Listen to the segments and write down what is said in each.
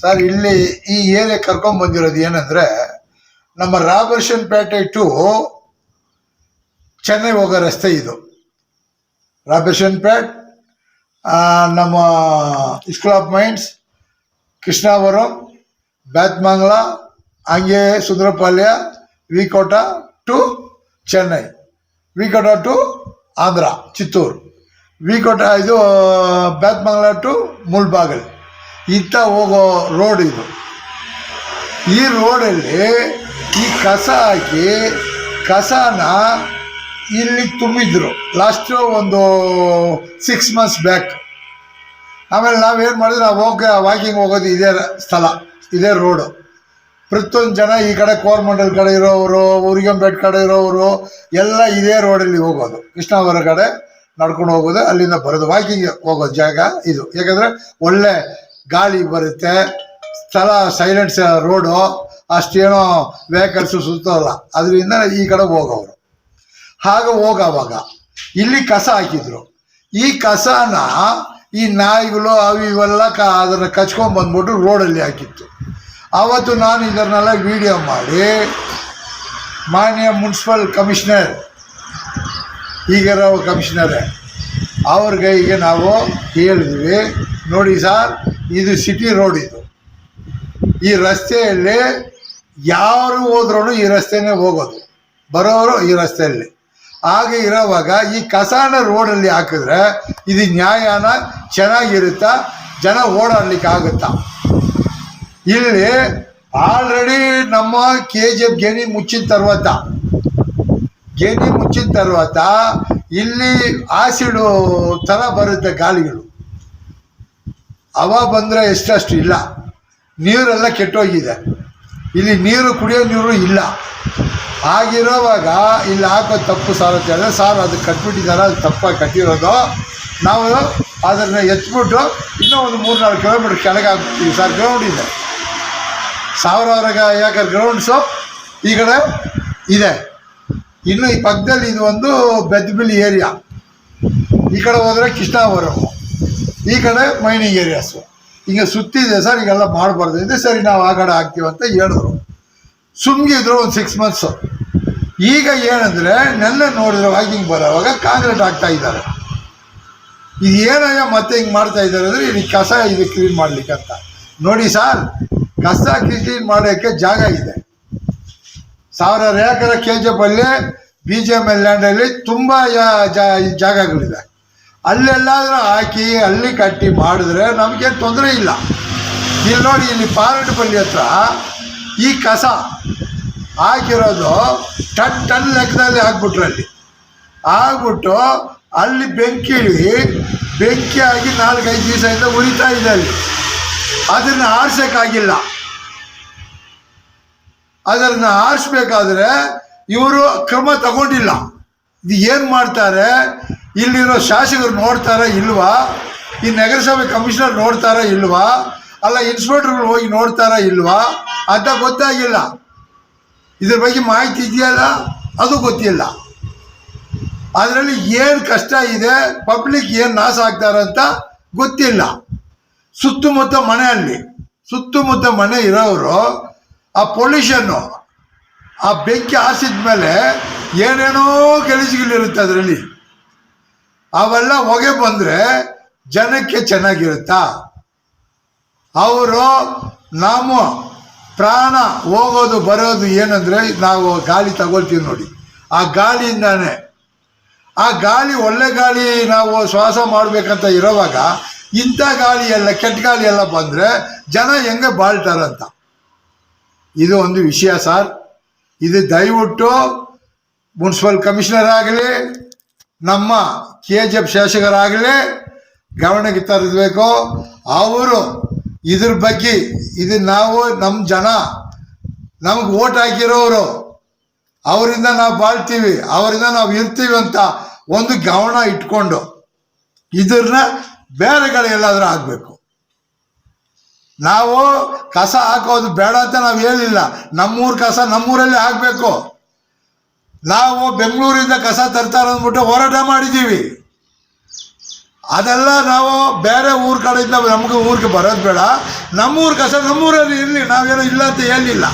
Sir ಇಲ್ಲಿ ಈ area ಕರ್ಕೊಂಡ್ ಬಂದಿರೋದು ಏನಂದ್ರೆ, ನಮ್ಮ ರಾಬರ್ಷನ್ ಪೇಟೆ ಟು ಚೆನ್ನೈ ಹೋಗೋ ರಸ್ತೆ ಇದು. ರಾಬರ್ಷನ್ ಪೇಟ್ ನಮ್ಮ school of mines Krishnavaram, Bethamangala, ಹಂಗೆ ಸುಂದರಪಾಳ್ಯ, ವಿಕೋಟ ಟು ಚೆನ್ನೈ. ವಿಕೋಟ ಟು ಆಂಧ್ರ, ಚಿತ್ತೂರು. ವಿಕೋಟ ಇದು, ಬ್ಯಾತ್ಮಂಗ್ಲ ಟು ಮುಳ್ಬಾಗಲ್ ಇತ್ತ ಹೋಗೋ ರೋಡ್ ಇದು. ಈ ರೋಡಲ್ಲಿ ಈ ಕಸ ಹಾಕಿ ಕಸನ ಇಲ್ಲಿ ತುಂಬಿದ್ರು. ಲಾಸ್ಟ್ ಒಂದು ಸಿಕ್ಸ್ ಮಂತ್ಸ್ ಬ್ಯಾಕ್ ಆಮೇಲೆ ನಾವೇನು ಮಾಡಿದ್ರೆ, ನಾವು ಹೋಗಿ ವಾಕಿಂಗ್ ಹೋಗೋದು ಇದೇ ಸ್ಥಳ, ಇದೇ ರೋಡು ಪ್ರತಿಯೊಂದು ಜನ ಈ ಕಡೆ ಕೋರ್ಮಂಡಲ್ ಕಡೆ ಇರೋರು ಉರಿಗಂಪೇಟ್ ಕಡೆ ಇರೋವರು, ಎಲ್ಲ ಇದೇ ರೋಡಲ್ಲಿ ಹೋಗೋದು. ಕೃಷ್ಣಾವರ ಕಡೆ ನಡ್ಕೊಂಡು ಹೋಗೋದು, ಅಲ್ಲಿಂದ ಬರೋದು ವಾಕಿಂಗ್ ಹೋಗೋ ಜಾಗ ಇದು. ಯಾಕಂದರೆ ಒಳ್ಳೆ ಗಾಳಿ ಬರುತ್ತೆ. ಸ್ಥಳ ಸೈಲೆಂಟ್ಸ್ ರೋಡು ಅಷ್ಟೇನೋ ವೆಹಿಕಲ್ಸು ಸುತ್ತಲ್ಲ. ಅದರಿಂದ ಈ ಕಡೆ ಹೋಗೋರು ಹಾಗ ಹೋಗವಾಗ ಇಲ್ಲಿ ಕಸ ಹಾಕಿದ್ರು. ಈ ಕಸನ ಈ ನಾಯಿಗಳು ಅವು ಇವೆಲ್ಲ ಕ ಅದನ್ನು ಕಚ್ಕೊಂಡ್ ಬಂದ್ಬಿಟ್ಟು ರೋಡಲ್ಲಿ ಹಾಕಿತ್ತು. ಆವತ್ತು ನಾನು ಇದನ್ನೆಲ್ಲ ವಿಡಿಯೋ ಮಾಡಿ ಮಾನ್ಯ ಮುನ್ಸಿಪಲ್ ಕಮಿಷನರ್, ಈಗಿರೋ ಕಮಿಷನರೇ ಅವ್ರ ಕೈಗೆ ನಾವು ಹೇಳಿದ್ವಿ ನೋಡಿ ಸರ್, ಇದು ಸಿಟಿ ರೋಡ್ ಇದು. ಈ ರಸ್ತೆಯಲ್ಲಿ ಯಾರು ಹೋದ್ರೂ ಈ ರಸ್ತೆನೇ ಹೋಗೋದು. ಬರೋರು ಈ ರಸ್ತೆಯಲ್ಲಿ. ಹಾಗೆ ಇರೋವಾಗ ಈ ಕಸಾನ ರೋಡಲ್ಲಿ ಹಾಕಿದ್ರೆ ಇದು ನ್ಯಾಯನ ಚೆನ್ನಾಗಿರುತ್ತಾ? ಜನ ಓಡಾಡ್ಲಿಕ್ಕೆ ಆಗುತ್ತಾ? ಇಲ್ಲಿ ಆಲ್ರೆಡಿ ನಮ್ಮ ಕೆ ಜಿ ಎಫ್ ಗೇಣಿ ಮುಚ್ಚಿದ ತರುವತ್ತ. ಗೆನಿ ಮುಚ್ಚಿದ తర్వాత ಇಲ್ಲಿ ಆಸಿಡು ಥರ ಬರುತ್ತೆ ಗಾಳಿಗಳು ಅವ ಬಂದರೆ ಎಷ್ಟಷ್ಟು ಇಲ್ಲ ನೀರೆಲ್ಲ ಕೆಟ್ಟೋಗಿದೆ ಇಲ್ಲಿ ನೀರು ಕುಡಿಯೋ ನೀರು ಇಲ್ಲ ಹಾಗಿರೋವಾಗ ಇಲ್ಲಿ ಹಾಕೋ ತಪ್ಪು ಸಾರ್ ಅಂತ ಹೇಳಿದ್ರೆ ಸಾರ್ ಅದು ಕಟ್ಬಿಟ್ಟಿದ್ದಾರೆ ಅದು ತಪ್ಪಾಗಿ ಕಟ್ಟಿರೋದು ನಾವು ಅದನ್ನು ಎತ್ಬಿಟ್ಟು ಇನ್ನೂ ಒಂದು ಮೂರು ನಾಲ್ಕು ಕಿಲೋಮೀಟ್ರ್ ಕೆಳಗೆ ಹಾಕ್ತೀವಿ ಸರ್ ಗ್ರೌಂಡ್ ಇದೆ ಸಾವಿರಾರು ಏಕರ್ ಗ್ರೌಂಡ್ಸು ಈ ಕಡೆ ಇದೆ ಇನ್ನು ಈ ಪಕ್ಕದಲ್ಲಿ ಇದು ಒಂದು ಬೆದ್ಬಿಲ್ ಏರಿಯಾ ಈ ಕಡೆ ಹೋದರೆ ಕೃಷ್ಣಾವರಂ. ಈ ಕಡೆ ಮೈನಿಂಗ್ ಏರಿಯಾಸು ಹಿಂಗೆ ಸುತ್ತಿದೆ ಸರ್ ಈಗೆಲ್ಲ ಮಾಡಬಾರ್ದು. ಇದೆ ಸರಿ ನಾವು ಆ ಕಡೆ ಹಾಕ್ತೀವಿ ಅಂತ ಹೇಳಿದ್ರು. ಸುಮ್ಗಿದ್ರು ಒಂದು ಸಿಕ್ಸ್ ಮಂತ್ಸು ಈಗ ಏನಂದರೆ ನೆನ್ನೆ ನೋಡಿದ್ರೆ ವಾಕಿಂಗ್ ಬರೋವಾಗ ಕಾಂಕ್ರೀಟ್ ಹಾಕ್ತಾ ಇದ್ದಾರೆ. ಇದು ಏನಯ್ಯ ಮತ್ತೆ ಹಿಂಗೆ ಮಾಡ್ತಾ ಇದ್ದಾರೆ ಅಂದರೆ ಇಲ್ಲಿ ಕಸ ಇದು ಕ್ಲೀನ್ ಮಾಡ್ಲಿಕ್ಕೆ ಅಂತ. ನೋಡಿ ಸರ್, ಕಸ ಕ್ಲೀನ್ ಮಾಡೋಕ್ಕೆ ಜಾಗ ಇದೆ. ಸಾವಿರಾರು ಎಕರೆ K G F B G M L ಲ್ಯಾಂಡಲ್ಲಿ ತುಂಬ ಜಾಗಗಳಿದೆ. ಅಲ್ಲೆಲ್ಲಾದರೂ ಹಾಕಿ, ಅಲ್ಲಿ ಕಟ್ಟಿ ಮಾಡಿದ್ರೆ ನಮಗೇನು ತೊಂದರೆ ಇಲ್ಲ. ಇಲ್ಲಿ ನೋಡಿ, ಇಲ್ಲಿ ಪಾರಟಪಲ್ಲಿ ಹತ್ರ ಈ ಕಸ ಹಾಕಿರೋದು ಟನ್ ಟನ್ ಲೆಕ್ಕದಲ್ಲಿ ಹಾಕ್ಬಿಟ್ರು ಅಲ್ಲಿ. ಆಗ್ಬಿಟ್ಟು ಅಲ್ಲಿ ಬೆಂಕಿ ಬೆಂಕಿ ಆಗಿ ನಾಲ್ಕೈದು ದಿವಸದಿಂದ ಉರಿತಾ ಇದೆ ಅಲ್ಲಿ. ಅದನ್ನು ಆರ್ಸೋಕ್ಕಾಗಿಲ್ಲ. ಅದನ್ನು ಆರಿಸ್ಬೇಕಾದ್ರೆ ಇವರು ಕ್ರಮ ತಗೊಂಡಿಲ್ಲ. ಇದು ಏನು ಮಾಡ್ತಾರೆ? ಇಲ್ಲಿರೋ ಶಾಸಕರು ನೋಡ್ತಾರಾ ಇಲ್ವಾ? ಈ ನಗರಸಭೆ ಕಮಿಷನರ್ ನೋಡ್ತಾರಾ ಇಲ್ವಾ? ಅಲ್ಲ ಇನ್ಸ್ಪೆಕ್ಟರ್ಗಳು ಹೋಗಿ ನೋಡ್ತಾರಾ ಇಲ್ವಾ? ಅಂತ ಗೊತ್ತಾಗಿಲ್ಲ. ಇದ್ರ ಬಗ್ಗೆ ಮಾಹಿತಿ ಇದೆಯಲ್ಲ? ಅದು ಗೊತ್ತಿಲ್ಲ. ಅದರಲ್ಲಿ ಏನು ಕಷ್ಟ ಇದೆ? ಪಬ್ಲಿಕ್ ಏನು ನಾಶ ಆಗ್ತಾರಂತ ಗೊತ್ತಿಲ್ಲ. ಸುತ್ತಮುತ್ತ ಮನೆಯಲ್ಲಿ, ಸುತ್ತಮುತ್ತ ಮನೆ ಇರೋರು ಆ ಪೊಲ್ಯೂಷನ್ನು ಆ ಬೆಂಕಿ ಹಾಸಿದ ಮೇಲೆ ಏನೇನೋ ಕೆಲಸಗಳಿರುತ್ತೆ ಅದರಲ್ಲಿ. ಅವೆಲ್ಲ ಹೊಗೆ ಬಂದರೆ ಜನಕ್ಕೆ ಚೆನ್ನಾಗಿರುತ್ತಾ? ಅವರು ನಾವು ಪ್ರಾಣ ಹೋಗೋದು ಬರೋದು ಏನಂದರೆ ನಾವು ಗಾಳಿ ತಗೊಳ್ತೀವಿ ನೋಡಿ. ಆ ಗಾಳಿಯಿಂದಾನೆ. ಆ ಗಾಳಿ, ಒಳ್ಳೆ ಗಾಳಿ ನಾವು ಶ್ವಾಸ ಮಾಡಬೇಕಂತ ಇರೋವಾಗ ಇಂಥ ಗಾಳಿ ಎಲ್ಲ ಕೆಟ್ಟ ಗಾಳಿ ಎಲ್ಲ ಬಂದರೆ ಜನ ಹೆಂಗೆ ಬಾಳ್ತಾರಂತ? ಇದು ಒಂದು ವಿಷಯ ಸರ್. ಇದು ದಯವಿಟ್ಟು ಮುನ್ಸಿಪಲ್ ಕಮಿಷನರ್ ಆಗಲಿ, ನಮ್ಮ ಕೆ ಜಿ ಎಫ್ ಶಾಸಕರಾಗಲಿ ಗಮನಕ್ಕೆ ತರಬೇಕು ಅವರು ಇದ್ರ ಬಗ್ಗೆ ಇದು ನಾವು ನಮ್ಮ ಜನ, ನಮ್ಗೆ ಓಟ್ ಹಾಕಿರೋರು, ಅವರಿಂದ ನಾವು ಬಾಳ್ತೀವಿ, ಅವರಿಂದ ನಾವು ಇರ್ತೀವಿ ಅಂತ ಒಂದು ಗಮನ ಇಟ್ಕೊಂಡು ಇದನ್ನ ಬೇರೆ ಕಡೆ ಎಲ್ಲಾದರೂ ಆಗಬೇಕು. ನಾವು ಕಸ ಹಾಕೋದು ಬೇಡ ಅಂತ ನಾವು ಹೇಳಿಲ್ಲ. ನಮ್ಮೂರ ಕಸ ನಮ್ಮೂರಲ್ಲಿ ಹಾಕಬೇಕು. ನಾವು ಬೆಂಗಳೂರಿಂದ ಕಸ ತರ್ತಾರೆ ಅಂದ್ಬಿಟ್ಟು ಹೋರಾಟ ಮಾಡಿದ್ದೀವಿ. ಅದೆಲ್ಲ ನಾವು ಬೇರೆ ಊರ ಕಡೆಯಿಂದ ನಮಗೆ ಊರಿಗೆ ಬರೋದು ಬೇಡ. ನಮ್ಮೂರ ಕಸ ನಮ್ಮೂರಲ್ಲಿ ಇರಲಿ, ನಾವೇನೋ ಇಲ್ಲ ಅಂತ ಹೇಳಿಲ್ಲ.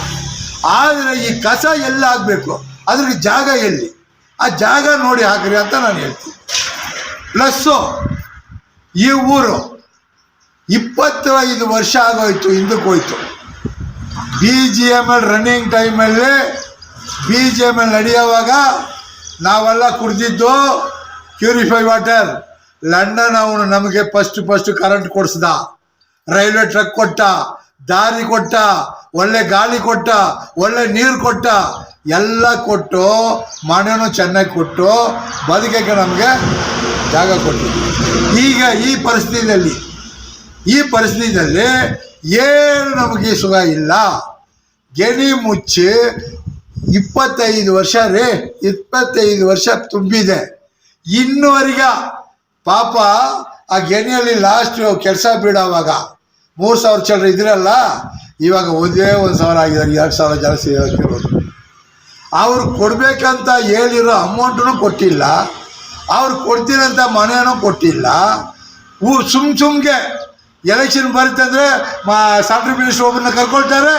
ಆದರೆ ಈ ಕಸ ಎಲ್ಲಿ ಆಗಬೇಕು ಅದ್ರಿಗೆ ಜಾಗ ಎಲ್ಲಿ? ಆ ಜಾಗ ನೋಡಿ ಹಾಕ್ರಿ ಅಂತ ನಾನು ಹೇಳ್ತೀನಿ. ಪ್ಲಸ್ಸು ಈ ಊರು. ಇಪ್ಪತ್ತೈದು ವರ್ಷ ಆಗೋಯ್ತು, ಹಿಂದಕ್ಕೆ ಹೋಯ್ತು. B G M L running ಟೈಮಲ್ಲಿ ಬಿ ಜಿ ಎಂ ಎಲ್ ನಡೆಯೋವಾಗ ನಾವೆಲ್ಲ ಕುಡಿದಿದ್ದು ಪ್ಯೂರಿಫೈ ವಾಟರ್ ಲಂಡನ್ ಅವನು ನಮಗೆ ಫಸ್ಟ್ ಫಸ್ಟ್ ಕರೆಂಟ್ ಕೊಡಿಸ್ದ. ರೈಲ್ವೆ ಟ್ರಕ್ ಕೊಟ್ಟ, ದಾರಿ ಕೊಟ್ಟ, ಒಳ್ಳೆ ಗಾಳಿ ಕೊಟ್ಟ, ಒಳ್ಳೆ ನೀರು ಕೊಟ್ಟ, ಎಲ್ಲ ಕೊಟ್ಟು ಮನೆಯೂ ಚೆನ್ನಾಗಿ ಕೊಟ್ಟು, ಬದುಕಕ್ಕೆ ನಮಗೆ ಜಾಗ ಕೊಟ್ಟಿದ್ದು ಈಗ ಈ ಪರಿಸ್ಥಿತಿಯಲ್ಲಿ ಈ ಪರಿಸ್ಥಿತಿಯಲ್ಲಿ ಏನು ನಮಗೆ ಸುಖ ಇಲ್ಲ. ಗೆಣಿ ಮುಚ್ಚಿ ಇಪ್ಪತ್ತೈದು ವರ್ಷ ರೇ, ಇಪ್ಪತ್ತೈದು ವರ್ಷ ತುಂಬಿದೆ. ಇನ್ನುವರೆಗ ಪಾಪ ಆ ಗೆಣಿಯಲ್ಲಿ ಲಾಸ್ಟ್ ಕೆಲಸ ಬಿಡೋವಾಗ ಮೂರು ಸಾವಿರ ಚಿಲ್ಲರೆ ಇದ್ರಲ್ಲ, ಇವಾಗ ಒಂದೇ ಒಂದು ಸಾವಿರ ಆಗಿದ್ದಾರೆ, ಎರಡು ಸಾವಿರ ಜನ ಕೇಳೋದು ಅವ್ರು ಕೊಡಬೇಕಂತ ಹೇಳಿರೋ ಅಮೌಂಟನ್ನು ಕೊಟ್ಟಿಲ್ಲ. ಅವ್ರು ಕೊಡ್ತೀರಂತ ಮನೆಯೂ ಕೊಟ್ಟಿಲ್ಲ. ಊ, ಸುಮ್ ಸುಮ್ಗೆ ಎಲೆಕ್ಷನ್ ಬರುತ್ತಂದ್ರೆ ಮಾ ಸೆಂಟ್ರಲ್ ಮಿನಿಸ್ಟ್ರ್ ಒಬ್ಬರನ್ನ ಕರ್ಕೊಳ್ತಾರೆ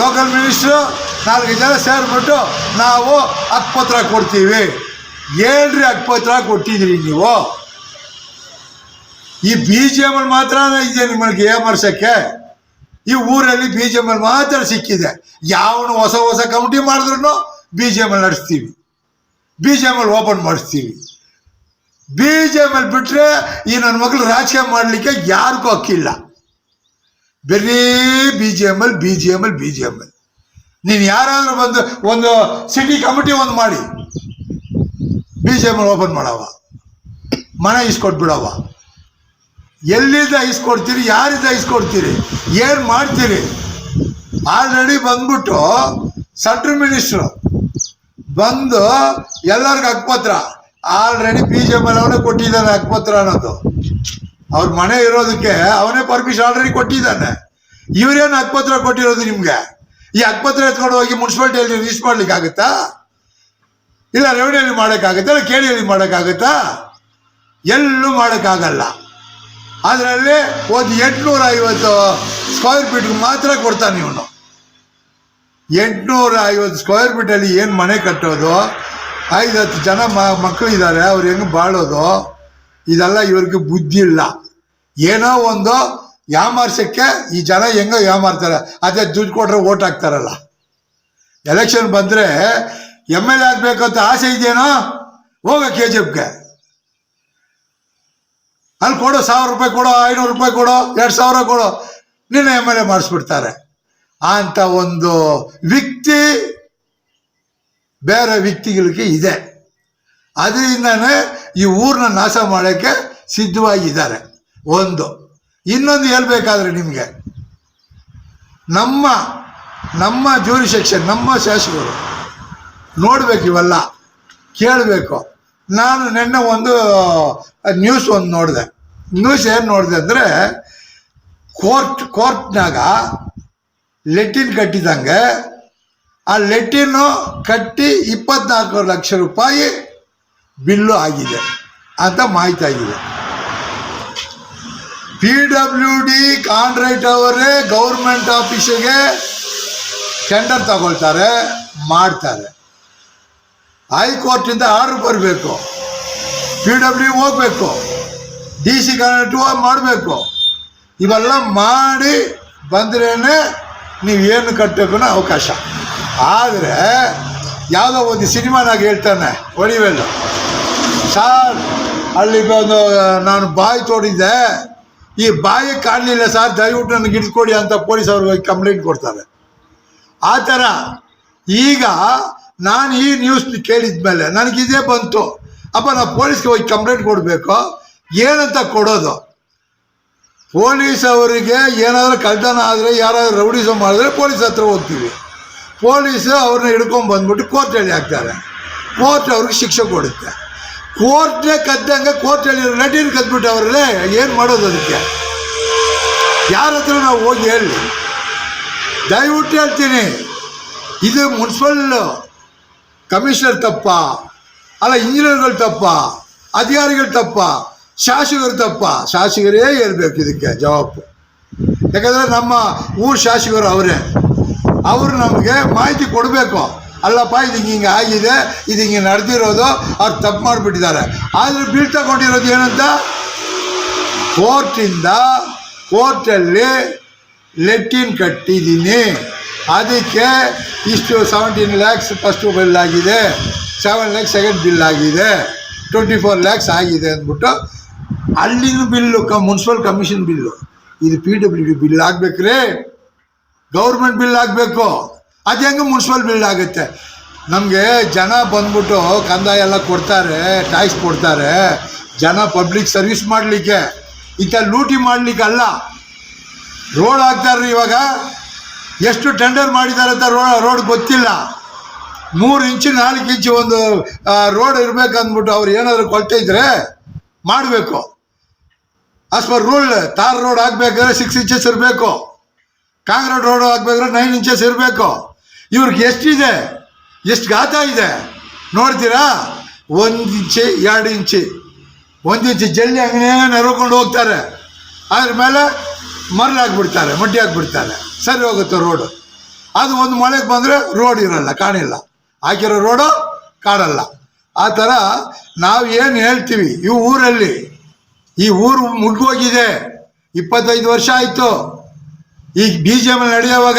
ಲೋಕಲ್ ಮಿನಿಸ್ಟ್ರು ನಾಲ್ಕು ಜನ ಸೇರಿಬಿಟ್ಟು ನಾವು ಅಕ್ಪತ್ರ ಕೊಡ್ತೀವಿ. ಏನ್ರಿ ಅಕ್ಪತ್ರ ಕೊಟ್ಟಿದ್ರಿ ನೀವು. ಈ ಬಿ ಜಿ ಎಂ ಅಲ್ಲಿ ಮಾತ್ರ ಇದೆ ನಿಮಗೆ ಏಮರ್ಸಕ್ಕೆ ಈ ಊರಲ್ಲಿ ಬಿ ಜಿ ಎಂ ಎಲ್ ಮಾತ್ರ ಸಿಕ್ಕಿದೆ. ಯಾವನು ಹೊಸ ಹೊಸ ಕಮಿಟಿ ಮಾಡಿದ್ರು B G M L ನಡೆಸ್ತೀವಿ. B G M L open ಮಾಡಿಸ್ತೀವಿ. ಬಿ ಜೆ ಮೇಲೆ ಬಿಟ್ಟರೆ ಈ ನನ್ನ ಮಗಳು ರಾಜಕೀಯ ಮಾಡಲಿಕ್ಕೆ ಯಾರಿಗೂ ಹಕ್ಕಿಲ್ಲ. ಬರೀ B G M L B G M L B G M L ನೀನು ಯಾರಾದರೂ ಬಂದು ಒಂದು ಸಿಟಿ ಕಮಿಟಿ ಒಂದು ಮಾಡಿ. B G M L open ಮಾಡವ ಮನೆ ಇಸ್ಕೊಟ್ಬಿಡವ ಎಲ್ಲಿಂದ ಇಸ್ಕೊಡ್ತೀರಿ, ಯಾರಿಂದ ಇಸ್ಕೊಡ್ತೀರಿ, ಏನು ಮಾಡ್ತೀರಿ? ಆಲ್ರೆಡಿ ಬಂದ್ಬಿಟ್ಟು ಸೆಂಟ್ರಲ್ ಮಿನಿಸ್ಟ್ರು ಬಂದು ಎಲ್ಲರಿಗೂ ಹಕ್ಪತ್ರ ಆಲ್ರೆಡಿ ಬಿ ಜೆ ಪಿ ಅವನೇ ಕೊಟ್ಟಿದ್ದಾನೆ ಹಕ್ಪತ್ರ ಅನ್ನೋದು. ಅವ್ರ ಮನೆ ಇರೋದಕ್ಕೆ ಅವನೇ ಪರ್ಮಿಷನ್ ಆಲ್ರೆಡಿ ಕೊಟ್ಟಿದ್ದಾನೆ. ಇವರೇನು ಅಕ್ಪತ್ರ ಕೊಟ್ಟಿರೋದು ನಿಮಗೆ? ಈ ಅಕ್ಪತ್ರ ಎತ್ಕೊಂಡು ಹೋಗಿ ಮುನ್ಸಿಪಾಲ್ಟಿಯಲ್ಲಿ ರಿಜಿಸ್ಟರ್ ಮಾಡ್ಲಿಕ್ಕೆ ಆಗುತ್ತಾ ಇಲ್ಲ ರೆವಿನ್ಯೂಲಿ ಮಾಡೋಕ್ಕಾಗುತ್ತಾ? ಇಲ್ಲ ಕೇಳಿಯಲ್ಲಿ ಮಾಡೋಕ್ಕಾಗುತ್ತಾ? ಎಲ್ಲೂ ಮಾಡೋಕ್ಕಾಗಲ್ಲ. ಅದರಲ್ಲಿ ಒಂದು ಎಂಟುನೂರ ಐವತ್ತು ಸ್ಕ್ವೇರ್ ಫೀಟ್ಗೆ ಮಾತ್ರ ಕೊಡ್ತಾನೆ ಇವನು. ಎಂಟುನೂರ ಐವತ್ತು ಸ್ಕ್ವೇರ್ ಫೀಟಲ್ಲಿ ಏನು ಮನೆ ಕಟ್ಟೋದು? ಐದು ಹತ್ತು ಜನ ಮ ಮಕ್ಕಳಿದ್ದಾರೆ, ಅವ್ರು ಹೆಂಗೆ ಬಾಳೋದು? ಇದೆಲ್ಲ ಇವ್ರಿಗೆ ಬುದ್ಧಿ ಇಲ್ಲ. ಏನೋ ಒಂದು ಯಾಮಾರ್ಸಕ್ಕೆ ಈ ಜನ ಹೆಂಗೋ ಯಾಮಾರ್ತಾರೆ. ಅದೇ ದುಡ್ಡು ಕೊಟ್ರೆ ಓಟ್ ಹಾಕ್ತಾರಲ್ಲ. ಎಲೆಕ್ಷನ್ ಬಂದರೆ ಎಂ ಎಲ್ ಎ ಆಗಬೇಕಂತ ಆಸೆ ಇದೆಯೇನೋ ಹೋಗ ಕೆ ಜಿ ಎಫ್ಗೆ ಅಲ್ಲಿ ಕೊಡು, ಸಾವಿರ ರೂಪಾಯಿ ಕೊಡು, ಐನೂರು ರೂಪಾಯಿ ಕೊಡು, ಎರಡು ಸಾವಿರ ಕೊಡು. ನಿನ್ನ ಎಂ ಎಲ್ ಎ ಮಾಡಿಸ್ಬಿಡ್ತಾರೆ. ಅಂತ ಒಂದು ವ್ಯಕ್ತಿ ಬೇರೆ ವ್ಯಕ್ತಿಗಳಿಗೆ ಇದೆ. ಅದರಿಂದನೇ ಈ ಊರನ್ನ ನಾಶ ಮಾಡೋಕ್ಕೆ ಸಿದ್ಧವಾಗಿದ್ದಾರೆ. ಒಂದು. ಇನ್ನೊಂದು ಹೇಳ್ಬೇಕಾದ್ರೆ ನಿಮಗೆ. ನಮ್ಮ ನಮ್ಮ ಜೂರಿ ಸೆಕ್ಷನ್ ನಮ್ಮ ಶಾಸಕರು ನೋಡಬೇಕು ಇವೆಲ್ಲ. ಕೇಳಬೇಕು. ನಾನು ನಿನ್ನೆ ಒಂದು ನ್ಯೂಸ್ ಒಂದು ನೋಡಿದೆ. ನ್ಯೂಸ್ ಏನು ನೋಡಿದೆ ಅಂದರೆ ಕೋರ್ಟ್ ಕೋರ್ಟ್ನಾಗ ಲೆಟ್ಟಿನ್ ಕಟ್ಟಿದಂಗೆ ಆ ಲೆಟಿನ್ನು ಕಟ್ಟಿ ಇಪ್ಪತ್ನಾಲ್ಕು ಲಕ್ಷ ರೂಪಾಯಿ ಬಿಲ್ಲು ಆಗಿದೆ ಅಂತ ಮಾಹಿತಿ ಆಗಿದೆ ಪಿ ಡಬ್ಲ್ಯೂ ಡಿ ಕಾಂಟ್ರಾಕ್ಟ್ ಅವರೇ ಗೌರ್ಮೆಂಟ್ ಆಫೀಸಿಗೆ ಟೆಂಡರ್ ತಗೊಳ್ತಾರೆ, ಮಾಡ್ತಾರೆ. ಹೈಕೋರ್ಟಿಂದ ಆರ್ಡರ್ ಬರಬೇಕು. ಪಿ ಡಬ್ಲ್ಯೂ ಹೋಗ್ಬೇಕು. ಡಿ ಸಿ ಕಾಂಟ್ರಾಕ್ಟು ಮಾಡಬೇಕು. ಇವೆಲ್ಲ ಮಾಡಿ ಬಂದ್ರೇ ಏನು ಕಟ್ಟೋಕ್ಕೂ ಅವಕಾಶ. ಆದರೆ ಯಾವುದೋ ಒಂದು ಸಿನಿಮಾನಾಗ ಹೇಳ್ತಾನೆ ಒಡಿವೆಲ್ಲು ಸಾರ್, ಅಲ್ಲಿ ಒಂದು ನಾನು ಬಾಯಿ ತೋಡಿದ್ದೆ ಈ ಬಾಯಿ ಕಾಣಲಿಲ್ಲ ಸರ್, ದಯವಿಟ್ಟು ನನಗೆ ಹಿಡ್ಕೊಡಿ ಅಂತ ಪೊಲೀಸ್ ಅವ್ರಿಗೆ ಹೋಗಿ ಕಂಪ್ಲೇಂಟ್ ಕೊಡ್ತಾರೆ. ಆ ಥರ ಈಗ ನಾನು ಈ ನ್ಯೂಸ್ ಕೇಳಿದ ಮೇಲೆ ನನಗಿದೇ ಬಂತು. ಅಪ್ಪ, ನಾವು ಪೊಲೀಸ್ಗೆ ಹೋಗಿ ಕಂಪ್ಲೇಂಟ್ ಕೊಡಬೇಕು. ಏನಂತ ಕೊಡೋದು? ಪೊಲೀಸ್ ಅವರಿಗೆ ಏನಾದರೂ ಕಳ್ಳತನ ಆದರೆ, ಯಾರಾದರೂ ರೌಡಿಸಮ್ ಮಾಡಿದ್ರೆ ಪೊಲೀಸ್ ಹತ್ರ ಹೋಗ್ತೀವಿ. ಪೊಲೀಸು ಅವ್ರನ್ನ ಹಿಡ್ಕೊಂಡು ಬಂದ್ಬಿಟ್ಟು ಕೋರ್ಟಲ್ಲಿ ಹಾಕ್ತಾರೆ ಕೋರ್ಟ್ ಅವ್ರಿಗೆ ಶಿಕ್ಷೆ ಕೊಡುತ್ತೆ ಕೋರ್ಟ್ನೇ ಕದ್ದಂಗೆ ಕೋರ್ಟಲ್ಲಿ ಲೆಟಿನ್ ಕದ್ಬಿಟ್ಟು ಅವರಲ್ಲೇ ಏನು ಮಾಡೋದು ಅದಕ್ಕೆ ಯಾರ ಹತ್ರ ನಾವು ಹೋಗಿ ಹೇಳಿ ದಯವಿಟ್ಟು ಹೇಳ್ತೀನಿ ಇದು ಮುನ್ಸಿಪಲ್ ಕಮಿಷನರ್ ತಪ್ಪ ಅಲ್ಲ ಇಂಜಿನಿಯರ್ಗಳು ತಪ್ಪ ಅಧಿಕಾರಿಗಳು ತಪ್ಪ ಶಾಸಕರು ತಪ್ಪ ಶಾಸಕರೇ ಹೇಳ್ಬೇಕು ಇದಕ್ಕೆ ಜವಾಬು ಯಾಕಂದರೆ ನಮ್ಮ ಊರು ಶಾಸಕರು ಅವರೇ ಅವರು ನಮಗೆ ಮಾಹಿತಿ ಕೊಡಬೇಕು. ಅಲ್ಲಪ್ಪ, ಇದು ಹಿಂಗೆ ಆಗಿದೆ, ಇದು ಹಿಂಗೆ ನಡೆದಿರೋದು, ಅವ್ರು ತಪ್ಪು ಮಾಡಿಬಿಟ್ಟಿದ್ದಾರೆ. ಆದರೆ ಬಿಲ್ ತಗೊಂಡಿರೋದು ಏನಂತ? ಕೋರ್ಟಿಂದ ಕೋರ್ಟಲ್ಲಿ ಲೆಟ್ಟಿನ್ ಕಟ್ಟಿದ್ದೀನಿ. ಅದಕ್ಕೆ ಇಷ್ಟು ಸೆವೆಂಟೀನ್ ಲ್ಯಾಕ್ಸ್ ಫಸ್ಟು ಬಿಲ್ ಆಗಿದೆ. ಸೆವೆನ್ ಲ್ಯಾಕ್ಸ್ ಸೆಕೆಂಡ್ ಬಿಲ್ ಆಗಿದೆ. ಟ್ವೆಂಟಿ ಫೋರ್ ಲ್ಯಾಕ್ಸ್ ಆಗಿದೆ ಅಂದ್ಬಿಟ್ಟು ಅಲ್ಲಿನ ಬಿಲ್ಲು, ಕ ಮುನ್ಸಿಪಲ್ ಕಮಿಷನ್ ಬಿಲ್ಲು. ಇದು ಪಿ ಡಬ್ಲ್ಯೂ ಡಿ ಬಿಲ್ ಆಗಬೇಕ್ರಿ? ಗೌರ್ಮೆಂಟ್ ಬಿಲ್ ಆಗಬೇಕು ಅದು ಹೆಂಗೆ ಮುನ್ಸಿಪಲ್ ಬಿಲ್ ಆಗುತ್ತೆ? ನಮಗೆ ಜನ ಬಂದ್ಬಿಟ್ಟು ಕಂದಾಯ ಎಲ್ಲ ಕೊಡ್ತಾರೆ ಟ್ಯಾಕ್ಸ್ ಕೊಡ್ತಾರೆ. ಜನ ಪಬ್ಲಿಕ್ ಸರ್ವಿಸ್ ಮಾಡಲಿಕ್ಕೆ. ಇಂಥ ಲೂಟಿ ಮಾಡಲಿಕ್ಕೆ ಅಲ್ಲ ರೋಡ್ ಹಾಕ್ತಾರ್ರಿ ಇವಾಗ. ಎಷ್ಟು ಟೆಂಡರ್ ಮಾಡಿದ್ದಾರೆ ಅಂತ ರೋ, ರೋಡ್ ಗೊತ್ತಿಲ್ಲ. ಮೂರು ಇಂಚು, ನಾಲ್ಕು ಇಂಚು ಒಂದು ರೋಡ್ ಇರಬೇಕಂದ್ಬಿಟ್ಟು ಅವ್ರು ಏನಾದರೂ ಕೊಳ್ತಾ ಇದ್ರೆ ಮಾಡಬೇಕು. As per rule tar road ಹಾಕ್ಬೇಕಾದ್ರೆ six inches ಇರಬೇಕು. ಕಾಂಕ್ರೀಟ್ ರೋಡ್ ಹಾಕ್ಬೇಕಾದ್ರೆ ನೈನ್ ಇಂಚಸ್ ಇರಬೇಕು. ಇವ್ರಿಗೆ ಎಷ್ಟಿದೆ? ಎಷ್ಟು ಗಾತ ಇದೆ? ನೋಡ್ತೀರಾ? ಒಂದು ಇಂಚಿ ಎರಡು ಇಂಚಿ ಒಂದು ಇಂಚಿ ಜಲ್ಲಿ ಹಂಗೇ ನೆರಕೊಂಡು ಹೋಗ್ತಾರೆ. ಅದ್ರ ಮೇಲೆ ಮರಳು ಹಾಕ್ಬಿಡ್ತಾರೆ ಮಡ್ಡಿ ಹಾಕ್ಬಿಡ್ತಾರೆ ಸರಿ ಹೋಗುತ್ತೆ ರೋಡು. ಅದು ಒಂದು ಮಳೆಗೆ ಬಂದರೆ ರೋಡ್ ಇರಲ್ಲ, ಕಾಣಿಲ್ಲ. ಹಾಕಿರೋ ರೋಡು ಕಾಣಲ್ಲ ಆ ಥರ ನಾವು ಏನು ಹೇಳ್ತೀವಿ? ಈ ಊರಲ್ಲಿ, ಈ ಊರು ಮುಗ್ಗೋಗಿದೆ ಇಪ್ಪತ್ತೈದು ವರ್ಷ ಆಯಿತು. ಈಗ ಬಿ ನಡೆಯೋವಾಗ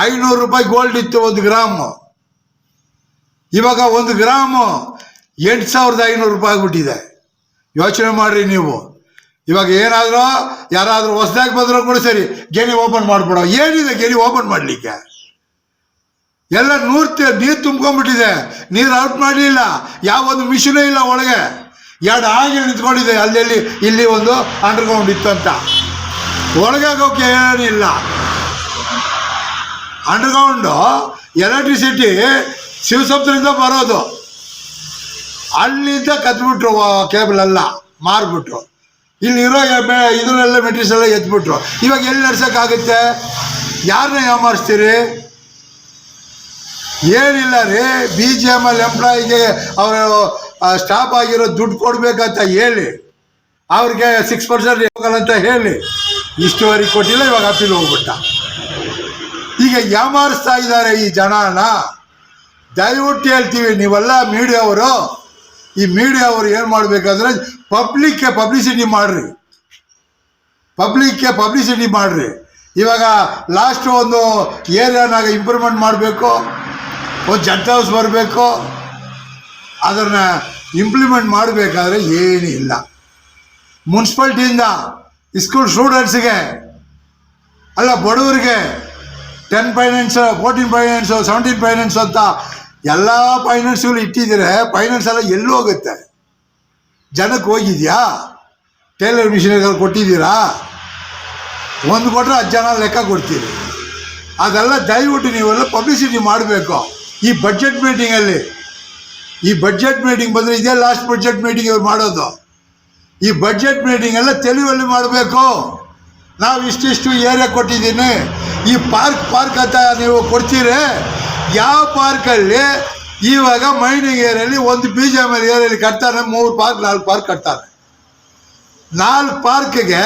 ಐನೂರು ರೂಪಾಯಿ ಗೋಲ್ಡ್ ಇತ್ತು ಒಂದು ಗ್ರಾಮು ಇವಾಗ ಒಂದು ಗ್ರಾಮು ಎಂಟು ಸಾವಿರದ ಐನೂರು ರೂಪಾಯಿ ಆಗ್ಬಿಟ್ಟಿದೆ. ಯೋಚನೆ ಮಾಡಿರಿ ನೀವು. ಇವಾಗ ಏನಾದರೂ ಯಾರಾದರೂ ಹೊಸದಾಗಿ ಬಂದರೂ ಕೂಡ ಸರಿ, ಗೆಣಿ ಓಪನ್ ಮಾಡಿಬಿಡೋ. ಏನಿದೆ ಗೆಣಿ ಓಪನ್ ಮಾಡಲಿಕ್ಕೆ? ಎಲ್ಲ ನೂರು ನೀರು ತುಂಬ್ಕೊಂಡ್ಬಿಟ್ಟಿದೆ. ನೀರು ಔಟ್ ಮಾಡಲಿಲ್ಲ. ಯಾವ ಒಂದು ಮಿಷಿನೇ ಇಲ್ಲ ಒಳಗೆ. ಎರಡು ಆಗಿ ನಿಂತ್ಕೊಂಡಿದೆ. ಅಲ್ಲೆಲ್ಲಿ, ಇಲ್ಲಿ ಒಂದು ಅಂಡರ್ಗ್ರೌಂಡ್ ಇತ್ತು ಒಳಗೆ ಹೋಗೋಕೆ ಏನಿಲ್ಲ ಅಂಡರ್ಗ್ರೌಂಡು ಎಲೆಕ್ಟ್ರಿಸಿಟಿ ಶಿವಸಮುದ್ರದಿಂದ ಬರೋದು. ಅಲ್ಲಿಂದ ಕತ್ಬಿಟ್ರು ಕೇಬಲ್ ಎಲ್ಲ ಮಾರ್ಬಿಟ್ರು. ಇಲ್ಲಿರೋ ಇದನ್ನೆಲ್ಲ ಮೆಟೀರಿಯಲ್ಸ್ ಎಲ್ಲ ಎತ್ಬಿಟ್ರು. ಇವಾಗ ಎಲ್ಲಿ ನಡ್ಸೋಕ್ಕಾಗುತ್ತೆ? ಯಾರನ್ನ ಯಾಮಾರಿಸ್ತೀರಿ ಏನಿಲ್ಲ ರೀ ಬಿ ಜಿ ಎಂ ಎಲ್ ಎಂಪ್ಲಾಯಿಗೆ ಅವರು ಸ್ಟಾಪ್ ಆಗಿರೋ ದುಡ್ಡು ಕೊಡಬೇಕಂತ ಹೇಳಿ. ಅವ್ರಿಗೆ ಸಿಕ್ಸ್ ಪರ್ಸೆಂಟ್ ಅಂತ ಹೇಳಿ. ಇಷ್ಟುವರೆಗೆ ಕೊಟ್ಟಿಲ್ಲ, ಇವಾಗ ಅಪೀಲ್ ಹೋಗ್ಬಿಟ್ಟ. ಈಗ ಯಾಮಾರಿಸ್ತಾ ಇದ್ದಾರೆ ಈ ಜನನ? ದಯವಿಟ್ಟು ಹೇಳ್ತೀವಿ, ನೀವೆಲ್ಲ ಮೀಡಿಯಾವರು ಈ ಮೀಡಿಯಾವರು ಏನು ಮಾಡಬೇಕಂದ್ರೆ ಪಬ್ಲಿಕ್ಗೆ ಪಬ್ಲಿಸಿಟಿ ಮಾಡಿರಿ. ಪಬ್ಲಿಕ್ಗೆ ಪಬ್ಲಿಸಿಟಿ ಮಾಡಿರಿ. ಇವಾಗ ಲಾಸ್ಟ್ ಒಂದು ಏರಿಯಾನಾಗ ಇಂಪ್ರೂವ್ಮೆಂಟ್ ಮಾಡಬೇಕು, ಒಂದು ಜಂಟ್ ಹೌಸ್ ಬರಬೇಕು, ಅದನ್ನು ಇಂಪ್ಲಿಮೆಂಟ್ ಮಾಡಬೇಕಾದ್ರೆ ಏನೂ ಇಲ್ಲ ಮುನ್ಸಿಪಾಲ್ಟಿಯಿಂದ ಸ್ಕೂಲ್ ಸ್ಟೂಡೆಂಟ್ಸಿಗೆ ಅಲ್ಲ ಬಡವರಿಗೆ ten finance fourteen finance seventeen finance ಅಂತ ಎಲ್ಲ ಫೈನಾನ್ಸ್ಗಳು ಇಟ್ಟಿದ್ದೀರ ಫೈನಾನ್ಸ್ ಎಲ್ಲ ಎಲ್ಲೂ ಹೋಗುತ್ತೆ. ಜನಕ್ಕೆ ಹೋಗಿದ್ಯಾ? ಟೈಲರ್ ಮಿಷಿನರಿಗಳು ಕೊಟ್ಟಿದ್ದೀರಾ? ಒಂದು ಕೊಟ್ಟರೆ ಹತ್ತು ಜನ ಲೆಕ್ಕ ಕೊಡ್ತೀರಿ. ಅದೆಲ್ಲ ದಯವಿಟ್ಟು ನೀವೆಲ್ಲ ಪಬ್ಲಿಸಿಟಿ ಮಾಡಬೇಕು. ಈ ಬಜೆಟ್ ಮೀಟಿಂಗಲ್ಲಿ ಈ ಬಜೆಟ್ ಮೀಟಿಂಗ್ ಬಂದರೆ ಇದೇ ಲಾಸ್ಟ್ ಬಜೆಟ್ ಮೀಟಿಂಗ್ ಇವ್ರು ಮಾಡೋದು. ಈ ಬಜೆಟ್ ಮೀಟಿಂಗ್ ಎಲ್ಲ ತೆಲುವಲ್ಲಿ ಮಾಡಬೇಕು. ನಾವು ಇಷ್ಟಿಷ್ಟು ಏರಿಯಾ ಕೊಟ್ಟಿದ್ದೀನಿ. ಈ ಪಾರ್ಕ್ ಪಾರ್ಕ್ ಅಂತ ನೀವು ಕೊಡ್ತೀರಿ. ಯಾವ ಪಾರ್ಕಲ್ಲಿ ಇವಾಗ ಮೈನಿಂಗ್ ಏರಿಯಲ್ಲಿ ಒಂದು ಬಿ ಜಿ ಎಲ್ ಏರಿಯಲ್ಲಿ ಕಟ್ತಾರೆ, ಮೂರು ಪಾರ್ಕ್ ನಾಲ್ಕು ಪಾರ್ಕ್ ಕಟ್ತಾರೆ. ನಾಲ್ಕು ಪಾರ್ಕ್ಗೆ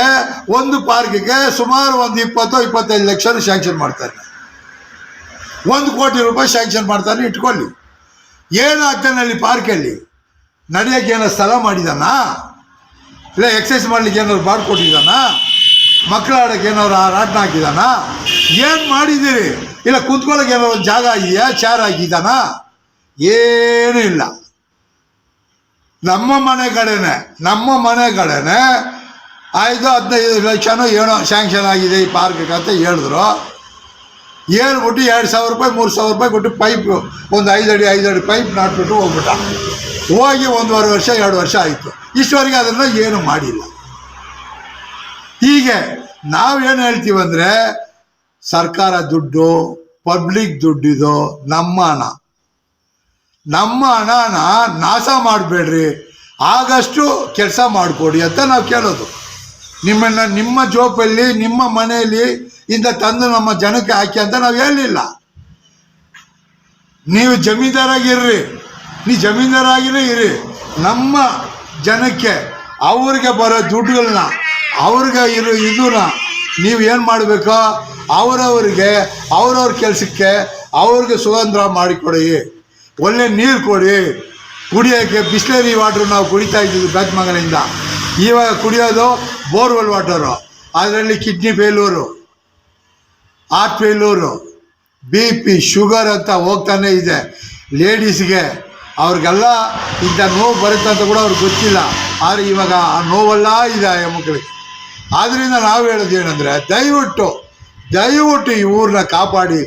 ಒಂದು ಪಾರ್ಕಿಗೆ ಸುಮಾರು ಒಂದು ಇಪ್ಪತ್ತು ಇಪ್ಪತ್ತೈದು ಲಕ್ಷ ಸ್ಯಾಂಕ್ಷನ್ ಮಾಡ್ತಾರೆ. ಒಂದು ಕೋಟಿ ರೂಪಾಯಿ ಸ್ಯಾಂಕ್ಷನ್ ಮಾಡ್ತಾರೆ, ಇಟ್ಕೊಳ್ಳಿ. ಏನಾಗ್ತಾನೆ ಅಲ್ಲಿ ಪಾರ್ಕಲ್ಲಿ ನಡೆಯೋಕ್ಕೆ ಏನೋ ಸ್ಥಳ ಮಾಡಿದಾನ? ಇಲ್ಲ ಎಕ್ಸಸೈಸ್ ಮಾಡ್ಲಿಕ್ಕೆ ಏನಾದ್ರು ಮಾಡಿಕೊಟ್ಟಿದ್ದಾನ ಮಕ್ಕಳ ಆಡೋಕ್ಕೆ ಏನಾದ್ರು ಆಟ ಹಾಕಿದಾನ ಏನು ಮಾಡಿದ್ದೀರಿ ಇಲ್ಲ ಕುಂತ್ಕೊಳ್ಳೋಕೆ ಏನಾದ್ರು ಒಂದು ಜಾಗ ಆಗಿದೆಯಾ ಚೇರ್ ಹಾಕಿದ್ದಾನ ಏನೂ ಇಲ್ಲ ನಮ್ಮ ಮನೆ ಕಡೆನೆ ನಮ್ಮ ಮನೆ ಕಡೆನೆ ಐದು ಹದಿನೈದು ಲಕ್ಷನೋ ಏನೋ ಸ್ಯಾಂಕ್ಷನ್ ಆಗಿದೆ ಈ ಪಾರ್ಕ್ಗೆ ಅಂತ ಹೇಳಿದ್ರು ಹೇಳ್ಬಿಟ್ಟು ಎರಡು ಸಾವಿರ ರೂಪಾಯಿ ಮೂರು ಸಾವಿರ ರೂಪಾಯಿ ಕೊಟ್ಟು ಪೈಪ್ ಒಂದು ಐದು ಅಡಿ ಐದು ಅಡಿ ಪೈಪ್ ನಾಟ್ಬಿಟ್ಟು ಹೋಗ್ಬಿಟ್ಟ ಹೋಗಿ ಒಂದೂವರೆ ವರ್ಷ, ಎರಡು ವರ್ಷ ಆಯಿತು. ಇಷ್ಟವರೆಗೆ ಅದನ್ನು ಏನು ಮಾಡಿಲ್ಲ. ಹೀಗೆ ನಾವೇನು ಹೇಳ್ತೀವಂದರೆ, ಸರ್ಕಾರ ದುಡ್ಡು, ಪಬ್ಲಿಕ್ ದುಡ್ಡಿದು ನಮ್ಮ ಹಣ. ನಮ್ಮ ಹಣನ ನಾಶ ಮಾಡಬೇಡ್ರಿ. ಆಗಷ್ಟು ಕೆಲಸ ಮಾಡಿಕೊಡಿ ಅಂತ ನಾವು ಕೇಳೋದು. ನಿಮ್ಮನ್ನು, ನಿಮ್ಮ ಜೋಪಲ್ಲಿ, ನಿಮ್ಮ ಮನೆಯಲ್ಲಿ ಇಂದ ತಂದು ನಮ್ಮ ಜನಕ್ಕೆ ಹಾಕಿ ಅಂತ ನಾವು ಹೇಳಲಿಲ್ಲ ನೀವು ಜಮೀನ್ದಾರಾಗಿರ್ರಿ. ನೀವು ಜಮೀನ್ದಾರಾಗಿರೇ ಇರಿ. ನಮ್ಮ ಜನಕ್ಕೆ ಅವ್ರಿಗೆ ಬರೋ ದುಡ್ಡುಗಳನ್ನ ಅವ್ರಿಗೆ ಇರೋ ಇದನ್ನ ನೀವು ಏನು ಮಾಡಬೇಕೋ? ಅವರವ್ರಿಗೆ, ಅವ್ರವ್ರ ಕೆಲಸಕ್ಕೆ ಅವ್ರಿಗೆ ಸುಗಂಧ ಮಾಡಿಕೊಡಿ. ಒಳ್ಳೆ ನೀರು ಕೊಡಿ. ಕುಡಿಯೋಕ್ಕೆ ಬಿಸ್ಲೇರಿ ವಾಟ್ರ್ ನಾವು ಕುಡಿತಾ ಇದ್ದೀವಿ ಬೆತ್ಮಂಗಲಿಂದ ಇವಾಗ ಕುಡಿಯೋದು ಬೋರ್ವೆಲ್ ವಾಟರು ಅದರಲ್ಲಿ kidney failure heart failure B P sugar ಅಂತ ಹೋಗ್ತಾನೆ ಇದೆ. ಲೇಡೀಸ್ಗೆ ಅವ್ರಿಗೆಲ್ಲ ಇಂಥ ನೋವು ಬರುತ್ತೆ ಅಂತ ಕೂಡ ಅವ್ರಿಗೆ ಗೊತ್ತಿಲ್ಲ. ಆದರೆ ಇವಾಗ ಆ ನೋವೆಲ್ಲ ಇದೆ ಆ ಮಕ್ಕಳಿಗೆ. ಆದ್ದರಿಂದ ನಾವು ಹೇಳೋದು ಏನಂದರೆ, ದಯವಿಟ್ಟು ದಯವಿಟ್ಟು ಈ ಊರನ್ನ ಕಾಪಾಡಿ.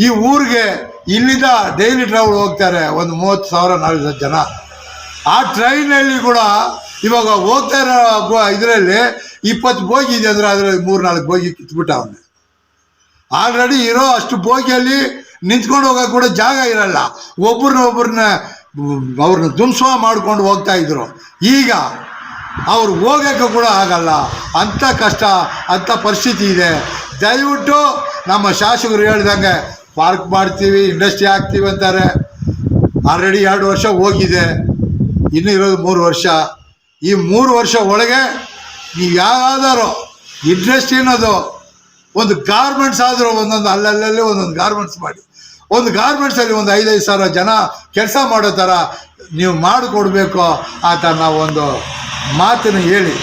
ಈ ಊರಿಗೆ ಇಲ್ಲಿಂದ ಡೈಲಿ ಟ್ರಾವೆಲ್ ಹೋಗ್ತಾರೆ ಒಂದು ಮೂವತ್ತು ಸಾವಿರ, ನಾಲ್ಕು ಜನ. ಆ ಟ್ರೈನಲ್ಲಿ ಕೂಡ ಇವಾಗ ಹೋಗ್ತಾ ಇರೋ ಇದರಲ್ಲಿ ಇಪ್ಪತ್ತು ಬೋಗಿ ಇದೆ ಅಂದರೆ ಅದರಲ್ಲಿ ಮೂರು ನಾಲ್ಕು ಬೋಗಿ ಕಿತ್ಬಿಟ್ಟ ಅವನು. ಆಲ್ರೆಡಿ ಇರೋ ಅಷ್ಟು ಬೋಗಿಯಲ್ಲಿ ನಿಂತ್ಕೊಂಡು ಹೋಗಕ್ಕೆ ಕೂಡ ಜಾಗ ಇರಲ್ಲ. ಒಬ್ಬರನ್ನ ಒಬ್ಬರನ್ನ ಅವ್ರನ್ನ ಧ್ವಂಸ ಮಾಡ್ಕೊಂಡು ಹೋಗ್ತಾ ಇದ್ರು. ಈಗ ಅವ್ರು ಹೋಗಕ್ಕೆ ಕೂಡ ಆಗಲ್ಲ. ಅಂಥ ಕಷ್ಟ, ಅಂಥ ಪರಿಸ್ಥಿತಿ ಇದೆ. ದಯವಿಟ್ಟು ನಮ್ಮ ಶಾಸಕರು ಹೇಳ್ದಂಗೆ ಪಾರ್ಕ್ ಮಾಡ್ತೀವಿ, ಇಂಡಸ್ಟ್ರಿ ಹಾಕ್ತೀವಿ ಅಂತಾರೆ. ಆಲ್ರೆಡಿ ಎರಡು ವರ್ಷ ಹೋಗಿದೆ. ಇನ್ನೂ ಇರೋದು ಮೂರು ವರ್ಷ. ಈ ಮೂರು ವರ್ಷ ಒಳಗೆ ನೀವು ಯಾವ್ದಾದ್ರು ಇಂಡಸ್ಟ್ರಿ ಅನ್ನೋದು ಒಂದು ಗಾರ್ಮೆಂಟ್ಸ್ ಆದರೂ ಒಂದೊಂದು ಅಲ್ಲಲ್ಲೇ ಒಂದೊಂದು ಗಾರ್ಮೆಂಟ್ಸ್ ಮಾಡಿ. ಒಂದು ಗಾರ್ಮೆಂಟ್ಸಲ್ಲಿ ಒಂದು ಐದೈದು ಸಾವಿರ ಜನ ಕೆಲಸ ಮಾಡೋ ಥರ ನೀವು ಮಾಡಿಕೊಡ್ಬೇಕು ಆ ಥರ ನಾವು ಒಂದು ಮಾತನ್ನು ಹೇಳಿ.